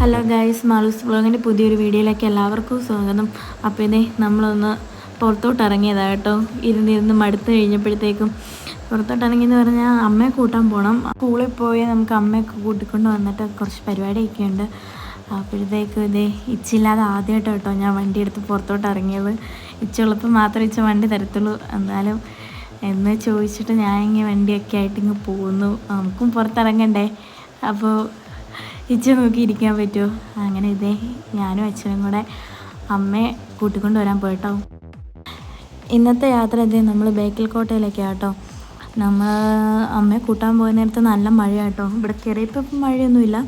Hello guys Malu's വ്ളോഗിന്റെ പുതിയൊരു വീഡിയോയിലേക്ക് എല്ലാവർക്കും സ്വാഗതം. അപ്പോൾ ഇതേ നമ്മളൊന്ന് പുറത്തോട്ട് ഇറങ്ങിയതാണ് കേട്ടോ ഇരുന്നിരുന്ന് മടുത്ത് കഴിഞ്ഞപ്പോഴത്തേക്കും പുറത്തോട്ട് ഇറങ്ങിയെന്ന് പറഞ്ഞാൽ അമ്മയെ കൂട്ടാൻ പോകണം സ്കൂളിൽ പോയി നമുക്ക് അമ്മയൊക്കെ കൂട്ടിക്കൊണ്ട് വന്നിട്ട് കുറച്ച് പരിപാടിയൊക്കെ ഉണ്ട്. അപ്പോഴത്തേക്കും ഇതേ ഇച്ചില്ലാതെ ആദ്യമായിട്ട് കേട്ടോ ഞാൻ വണ്ടി എടുത്ത് പുറത്തോട്ട് ഇറങ്ങിയത് ഇച്ചുള്ളപ്പോൾ മാത്രമേ ഇച്ച വണ്ടി തരത്തുള്ളൂ. എന്നാലും എന്ന് ചോദിച്ചിട്ട് ഞാൻ ഇങ്ങനെ വണ്ടിയൊക്കെ ആയിട്ട് ഇങ്ങ് പോകുന്നു. നമുക്കും പുറത്തിറങ്ങണ്ടേ? അപ്പോൾ ഇച്ച നോക്കി ഇരിക്കാൻ പറ്റുമോ അങ്ങനെ ഇതേ ഞാനും അച്ഛനും കൂടെ അമ്മയെ കൂട്ടിക്കൊണ്ട് വരാൻ പോയിട്ടോ. ഇന്നത്തെ യാത്ര ഇതേ നമ്മൾ ബേക്കൽ കോട്ടയിലേക്കാണ് ആട്ടോ. നമ്മൾ അമ്മയെ കൂട്ടാൻ പോയ നേരത്ത് നല്ല മഴയാട്ടോ. ഇവിടെ കയറിയപ്പോൾ മഴയൊന്നുമില്ല.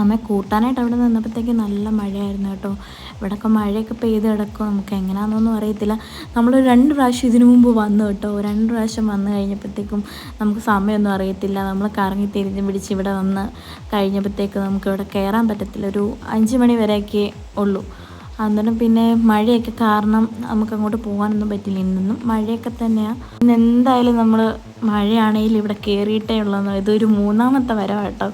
അമ്മയെ കൂട്ടാനായിട്ട് അവിടെ നിന്നപ്പോഴത്തേക്ക് നല്ല മഴയായിരുന്നു കേട്ടോ. ഇവിടെയൊക്കെ മഴയൊക്കെ പെയ്ത് കിടക്കും. നമുക്ക് എങ്ങനെയാണെന്നൊന്നും അറിയത്തില്ല. നമ്മൾ രണ്ട് പ്രാവശ്യം ഇതിനു മുമ്പ് വന്നു കേട്ടോ. രണ്ട് പ്രാവശ്യം വന്നു കഴിഞ്ഞപ്പോഴത്തേക്കും നമുക്ക് സമയമൊന്നും അറിയത്തില്ല. നമ്മൾ കറങ്ങി തിരിഞ്ഞ് പിടിച്ച് ഇവിടെ വന്ന് കഴിഞ്ഞപ്പോഴത്തേക്ക് നമുക്ക് ഇവിടെ കയറാൻ പറ്റത്തില്ല. ഒരു അഞ്ച് മണി വരെയൊക്കെ ഉള്ളൂ. അന്നേരം പിന്നെ മഴയൊക്കെ കാരണം നമുക്ക് അങ്ങോട്ട് പോകാനൊന്നും പറ്റില്ല. ഇന്നും മഴയൊക്കെ തന്നെയാണ് ഇന്ന് എന്തായാലും നമ്മൾ മഴയാണെങ്കിലും ഇവിടെ കയറിയിട്ടേ ഉള്ളതെന്ന് ഇതൊരു മൂന്നാമത്തെ വരവാ കേട്ടോ.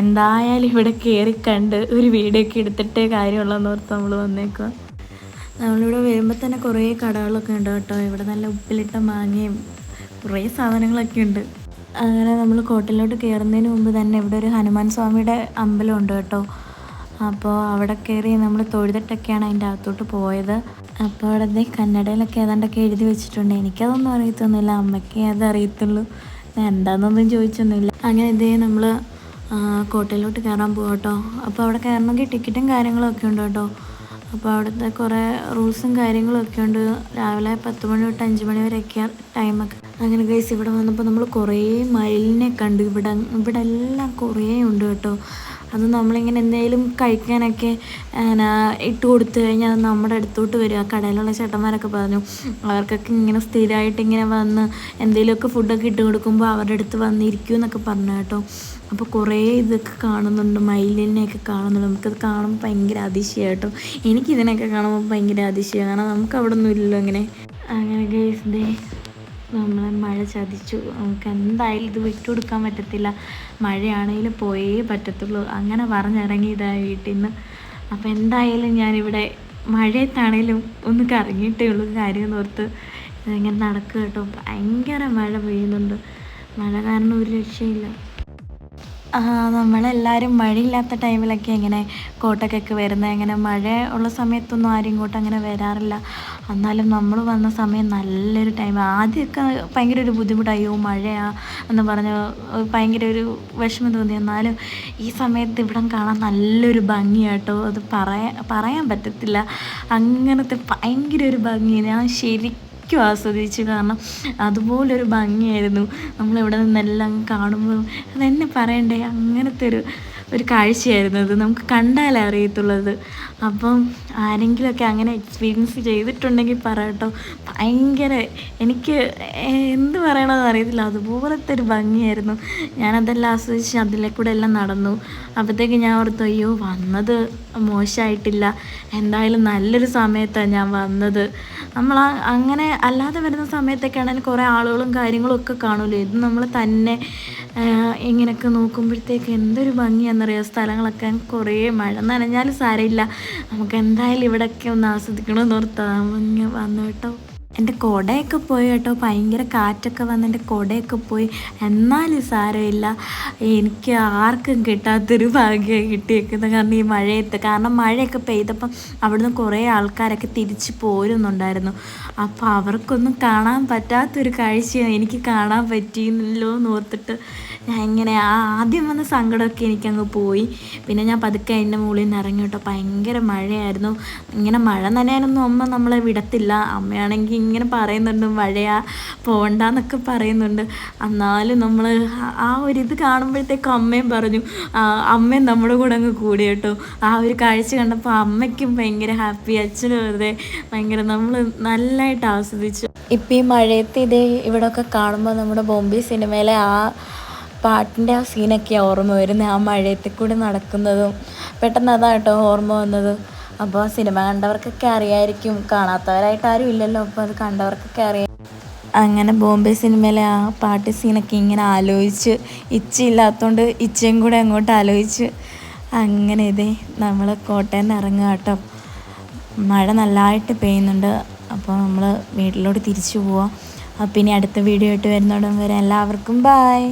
എന്തായാലും ഇവിടെ കയറി കണ്ട് ഒരു വീഡിയോ ഒക്കെ എടുത്തിട്ടേ കാര്യമുള്ളതെന്ന് ഓർത്ത് നമ്മൾ വന്നേക്കുക നമ്മളിവിടെ വരുമ്പോൾ തന്നെ കുറേ കടകളൊക്കെ ഉണ്ട് കേട്ടോ. ഇവിടെ നല്ല ഉപ്പിലിട്ട മാങ്ങയും കുറേ സാധനങ്ങളൊക്കെ ഉണ്ട്. അങ്ങനെ നമ്മൾ കോട്ടിലോട്ട് കയറുന്നതിന് മുമ്പ് തന്നെ ഇവിടെ ഒരു ഹനുമാൻ സ്വാമിയുടെ അമ്പലം ഉണ്ട് കേട്ടോ. അപ്പോൾ അവിടെ കയറി നമ്മൾ തൊഴുതിട്ടൊക്കെയാണ് അതിന്റെ അകത്തോട്ട് പോയത്. അപ്പോൾ അവിടെ കന്നഡയിലൊക്കെ ഏതാണ്ടൊക്കെ എഴുതി വെച്ചിട്ടുണ്ട്. എനിക്കതൊന്നും അറിയത്തൊന്നുമില്ല. അമ്മയ്ക്ക് അത് അറിയത്തുള്ളൂ എന്താണെന്നൊന്നും ചോദിച്ചൊന്നുമില്ല. അങ്ങനെ ഇതേ നമ്മൾ കോട്ടയിലോട്ട് കയറാൻ പോകും കേട്ടോ അപ്പോൾ അവിടെ കയറണമെങ്കിൽ ടിക്കറ്റും കാര്യങ്ങളൊക്കെ ഉണ്ട് കേട്ടോ. അപ്പോൾ അവിടുത്തെ കുറേ റൂൾസും കാര്യങ്ങളും ഒക്കെ ഉണ്ട്. രാവിലെ പത്ത് മണി തൊട്ട് അഞ്ച് മണി വരെയൊക്കെയാണ് ടൈമൊക്കെ അങ്ങനെ ഗൈസ് ഇവിടെ വന്നപ്പോൾ നമ്മൾ കുറേ മയിലിനെ കണ്ടു. ഇവിടെ ഇവിടെ എല്ലാം കുറേ ഉണ്ട് കേട്ടോ. അത് നമ്മളിങ്ങനെ എന്തെങ്കിലും കഴിക്കാനൊക്കെ എന്നാ ഇട്ട് കൊടുത്തു കഴിഞ്ഞാൽ അത് നമ്മുടെ അടുത്തോട്ട് വരും. ആ കടയിലുള്ള ചേട്ടന്മാരൊക്കെ പറഞ്ഞു അവർക്കൊക്കെ ഇങ്ങനെ സ്ഥിരമായിട്ട് ഇങ്ങനെ വന്ന് എന്തെങ്കിലുമൊക്കെ ഫുഡൊക്കെ ഇട്ട് കൊടുക്കുമ്പോൾ അവരുടെ അടുത്ത് വന്നിരിക്കും എന്നൊക്കെ പറഞ്ഞു കേട്ടോ. അപ്പോൾ കുറേ ഇതൊക്കെ കാണുന്നുണ്ട് മയിലിനെയൊക്കെ കാണുന്നുണ്ട്. നമുക്കത് കാണുമ്പോൾ ഭയങ്കര അതിശയം കേട്ടോ. എനിക്കിതിനൊക്കെ കാണുമ്പോൾ ഭയങ്കര അതിശയം. കാരണം നമുക്ക് അവിടെ ഒന്നും ഇല്ലല്ലോ അങ്ങനെ. അങ്ങനെ ഗേസ് ഡേ നമ്മളെ മഴ ചതിച്ചു. നമുക്ക് എന്തായാലും ഇത് വിട്ടുകൊടുക്കാൻ പറ്റത്തില്ല. മഴയാണെങ്കിൽ പോയേ പറ്റത്തുള്ളൂ. അങ്ങനെ പറഞ്ഞിറങ്ങിയതാണ് വീട്ടിൽ നിന്ന് അപ്പോൾ എന്തായാലും ഞാനിവിടെ മഴയത്താണേലും ഒന്ന് കറങ്ങിയിട്ടേ ഉള്ളൂ. കാര്യം ഓർത്ത് ഇങ്ങനെ നടക്കുക കേട്ടോ. ഭയങ്കര മഴ പെയ്യുന്നുണ്ട്. മഴ കാരണം ഒരു രക്ഷയില്ല. നമ്മളെല്ലാവരും മഴയില്ലാത്ത ടൈമിലൊക്കെ ഇങ്ങനെ കോട്ടക്കൊക്കെ വരുന്നത്. അങ്ങനെ മഴ ഉള്ള സമയത്തൊന്നും ആരും ഇങ്ങോട്ട് അങ്ങനെ വരാറില്ല. എന്നാലും നമ്മൾ വന്ന സമയം നല്ലൊരു ടൈം ആദ്യമൊക്കെ ഭയങ്കര ഒരു ബുദ്ധിമുട്ടായോ മഴയാ എന്ന് പറഞ്ഞ് ഭയങ്കര ഒരു വിഷമം തോന്നി. എന്നാലും ഈ സമയത്ത് ഇവിടം കാണാൻ നല്ലൊരു ഭംഗിയാട്ടോ അത് പറയാൻ പറയാൻ പറ്റത്തില്ല. അങ്ങനത്തെ ഭയങ്കര ഒരു ഭംഗി ഞാൻ ശരിക്കും ശരിക്കും ആസ്വദിച്ചു. കാരണം അതുപോലൊരു ഭംഗിയായിരുന്നു. നമ്മളിവിടെ നിന്നെല്ലാം കാണുമ്പോൾ അതെന്നെ പറയണ്ടേ? അങ്ങനത്തെ ഒരു ഒരു കാഴ്ചയായിരുന്നു അത് നമുക്ക് കണ്ടാലേ അറിയത്തുള്ളത്. അപ്പം ആരെങ്കിലുമൊക്കെ അങ്ങനെ എക്സ്പീരിയൻസ് ചെയ്തിട്ടുണ്ടെങ്കിൽ പറയട്ടോ. ഭയങ്കര എനിക്ക് എന്ത് പറയണമെന്ന് അറിയത്തില്ല. അതുപോലത്തെ ഒരു ഭംഗിയായിരുന്നു. ഞാനതെല്ലാം ആസ്വദിച്ച് അതിലെ കൂടെ എല്ലാം നടന്നു. അപ്പോഴത്തേക്ക് ഞാൻ ഓർത്തു അയ്യോ വന്നത് മോശമായിട്ടില്ല എന്തായാലും നല്ലൊരു സമയത്താണ് ഞാൻ വന്നത്. നമ്മൾ അങ്ങനെ അല്ലാതെ വരുന്ന സമയത്തൊക്കെ ആണെങ്കിൽ കുറേ ആളുകളും കാര്യങ്ങളും ഒക്കെ കാണുമല്ലോ ഇത് നമ്മൾ തന്നെ ഇങ്ങനെയൊക്കെ നോക്കുമ്പോഴത്തേക്ക് എന്തൊരു ഭംഗിയാണെന്നറിയാം? സ്ഥലങ്ങളൊക്കെ കുറേ മഴ നനഞ്ഞാലും സാരമില്ല. നമുക്ക് എന്തായാലും ഇവിടെയൊക്കെ ഒന്ന് ആസ്വദിക്കണമെന്ന് ഓർത്താ വന്നു കേട്ടോ. എന്റെ കുടയൊക്കെ പോയി കേട്ടോ. ഭയങ്കര കാറ്റൊക്കെ വന്ന് എന്റെ കുടയൊക്കെ പോയി. എന്നാലും സാരമില്ല. എനിക്ക് ആർക്കും കിട്ടാത്തൊരു ഭാഗ്യം കിട്ടിയേക്കുന്നത് കാരണം ഈ മഴയത്ത്. കാരണം മഴയൊക്കെ പെയ്തപ്പം അവിടുന്ന് കുറേ ആൾക്കാരൊക്കെ തിരിച്ച് പോരുന്നുണ്ടായിരുന്നു. അപ്പോൾ അവർക്കൊന്നും കാണാൻ പറ്റാത്തൊരു കാഴ്ചയാണ് എനിക്ക് കാണാൻ പറ്റിയില്ലല്ലോ എന്ന് ഓർത്തിട്ട് ഞാൻ ഇങ്ങനെ ആ ആദ്യം വന്ന സങ്കടമൊക്കെ എനിക്കങ്ങ് പോയി. പിന്നെ ഞാൻ പതുക്കെ അതിന്റെ മുകളിൽ നിന്ന് ഇറങ്ങി കേട്ടോ. ഭയങ്കര മഴയായിരുന്നു. ഇങ്ങനെ മഴ നനയാനൊന്നും അമ്മ നമ്മളെ വിടത്തില്ല. അമ്മയാണെങ്കിൽ ഇങ്ങനെ പറയുന്നുണ്ട് മഴയാ പോണ്ടെന്നൊക്കെ പറയുന്നുണ്ട്. എന്നാലും നമ്മൾ ആ ഒരു ഇത് കാണുമ്പോഴത്തേക്കും അമ്മയും പറഞ്ഞു അമ്മയും നമ്മുടെ കൂടെ അങ്ങ് കൂടി കേട്ടോ. ആ ഒരു കാഴ്ച കണ്ടപ്പോൾ അമ്മയ്ക്കും ഭയങ്കര ഹാപ്പി അച്ഛനും അതെ ഭയങ്കര നമ്മൾ നല്ലതായിട്ട് ആസ്വദിച്ചു. ഇപ്പം ഈ മഴയത്ത് ഇത് ഇവിടെയൊക്കെ കാണുമ്പോൾ നമ്മുടെ ബോംബെ സിനിമയിലെ ആ പാട്ടിന്റെ ആ സീനൊക്കെ ഓർമ്മ വരുന്നത് ആ മഴയത്തിൽ കൂടി നടക്കുന്നതും. പെട്ടെന്ന് അതാട്ടോ ഓർമ്മ വന്നത്. അപ്പോൾ സിനിമ കണ്ടവർക്കൊക്കെ അറിയായിരിക്കും. കാണാത്തവരായിട്ട് ആരും ഇല്ലല്ലോ അപ്പോൾ അത് കണ്ടവർക്കൊക്കെ അറിയാം അങ്ങനെ ബോംബെ സിനിമയിലെ ആ പാട്ട് സീനൊക്കെ ഇങ്ങനെ ആലോചിച്ച് ഇച്ചയില്ലാത്തതുകൊണ്ട് ഇച്ചയും കൂടെ അങ്ങോട്ട് ആലോചിച്ച് അങ്ങനെ ഇതേ നമ്മൾ കോട്ടയം നിന്ന് ഇറങ്ങുക കേട്ടോ. മഴ നല്ലതായിട്ട് പെയ്യുന്നുണ്ട് അപ്പോൾ നമ്മൾ വീട്ടിലോട്ട് തിരിച്ചു പോവാം. അപ്പം ഇനി അടുത്ത വീഡിയോ ആയിട്ട് വരുന്നോടം വരെ എല്ലാവർക്കും ബായ്